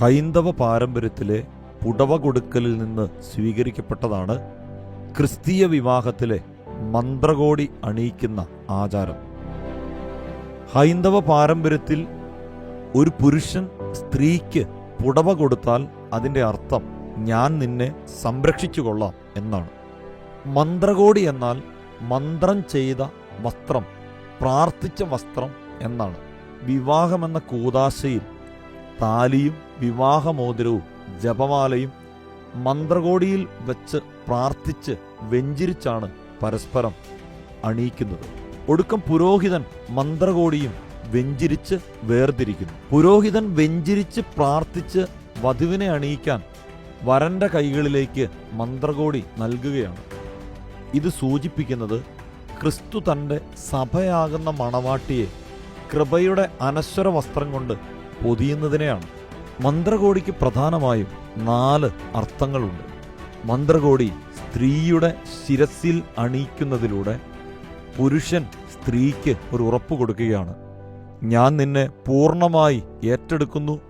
ഹൈന്ദവ പാരമ്പര്യത്തിലെ പുടവ കൊടുക്കലിൽ നിന്ന് സ്വീകരിക്കപ്പെട്ടതാണ് ക്രിസ്തീയ വിവാഹത്തിലെ മന്ത്രകോടി അണിയിക്കുന്ന ആചാരം. ഹൈന്ദവ പാരമ്പര്യത്തിൽ ഒരു പുരുഷൻ സ്ത്രീക്ക് പുടവ കൊടുത്താൽ അതിന്റെ അർത്ഥം ഞാൻ നിന്നെ സംരക്ഷിച്ചു കൊള്ളാം എന്നാണ്. മന്ത്രകോടി എന്നാൽ മന്ത്രം ചെയ്ത വസ്ത്രം പ്രാർത്ഥിച്ച വസ്ത്രം എന്നാണ്. വിവാഹമെന്ന കൂതാശയിൽ താലിയും വിവാഹമോതിരവും ജപമാലയും മന്ത്രകോടിയിൽ വെച്ച് പ്രാർത്ഥിച്ച് വെഞ്ചിരിച്ചാണ് പരസ്പരം അണിയിക്കുന്നത്. ഒടുക്കം പുരോഹിതൻ മന്ത്രകോടിയും വെഞ്ചിരിച്ച് വേർതിരിക്കുന്നു. പുരോഹിതൻ വെഞ്ചിരിച്ച് പ്രാർത്ഥിച്ച് വധുവിനെ അണിയിക്കാൻ വരന്റെ കൈകളിലേക്ക് മന്ത്രകോടി നൽകുകയാണ്. ഇത് സൂചിപ്പിക്കുന്നത് ക്രിസ്തു തന്റെ സഭയാകുന്ന മണവാട്ടിയെ കൃപയുടെ അനശ്വര വസ്ത്രം കൊണ്ട് പൊതിയുന്നതിനെയാണ്. മന്ത്രകോടിക്ക് പ്രധാനമായും നാല് അർത്ഥങ്ങളുണ്ട്. മന്ത്രകോടി സ്ത്രീയുടെ ശിരസിൽ അണിയിക്കുന്നതിലൂടെ പുരുഷൻ സ്ത്രീക്ക് ഒരു ഉറപ്പ് കൊടുക്കുകയാണ്. ഞാൻ നിന്നെ പൂർണമായി ഏറ്റെടുക്കുന്നു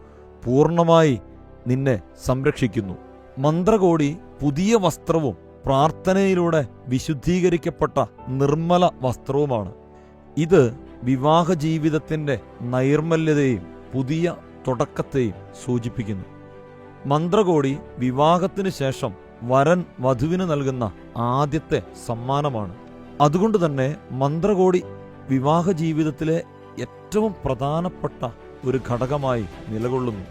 പൂർണമായി നിന്നെ സംരക്ഷിക്കുന്നു. മന്ത്രകോടി പുതിയ വസ്ത്രവും പ്രാർത്ഥനയിലൂടെ വിശുദ്ധീകരിക്കപ്പെട്ട നിർമ്മല വസ്ത്രവുമാണ്. ഇത് വിവാഹ ജീവിതത്തിന്റെ നൈർമല്യതയും പുതിയ തുടക്കത്തെയും സൂചിപ്പിക്കുന്നു. മന്ത്രകോടി വിവാഹത്തിന് ശേഷം വരൻ വധുവിന് നൽകുന്ന ആദ്യത്തെ സമ്മാനമാണ്. അതുകൊണ്ട് തന്നെ മന്ത്രകോടി വിവാഹ ജീവിതത്തിലെ ഏറ്റവും പ്രധാനപ്പെട്ട ഒരു ഘടകമായി നിലകൊള്ളുന്നു.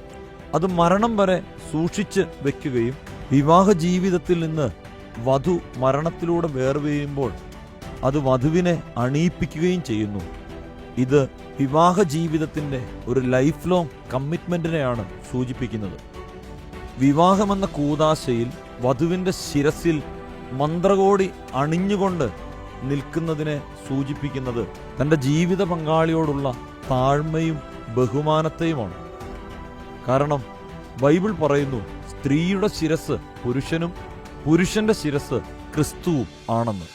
അത് മരണം വരെ സൂക്ഷിച്ച് വെക്കുകയും വിവാഹ ജീവിതത്തിൽ നിന്ന് വധു മരണത്തിലൂടെ വേർവെയ്യുമ്പോൾ അത് വധുവിനെ അണിയിപ്പിക്കുകയും ചെയ്യുന്നു. ഇത് വിവാഹ ജീവിതത്തിന്റെ ഒരു ലൈഫ് ലോങ് കമ്മിറ്റ്മെന്റിനെയാണ് സൂചിപ്പിക്കുന്നത്. വിവാഹമെന്ന കൂതാശയിൽ വധുവിന്റെ ശിരസിൽ മന്ത്രകോടി അണിഞ്ഞുകൊണ്ട് നിൽക്കുന്നതിനെ സൂചിപ്പിക്കുന്നത് തന്റെ ജീവിത പങ്കാളിയോടുള്ള താഴ്മയും ബഹുമാനത്തെയുമാണ്. കാരണം ബൈബിൾ പറയുന്നു സ്ത്രീയുടെ ശിരസ് പുരുഷനും പുരുഷന്റെ ശിരസ് ക്രിസ്തുവും ആണെന്ന്.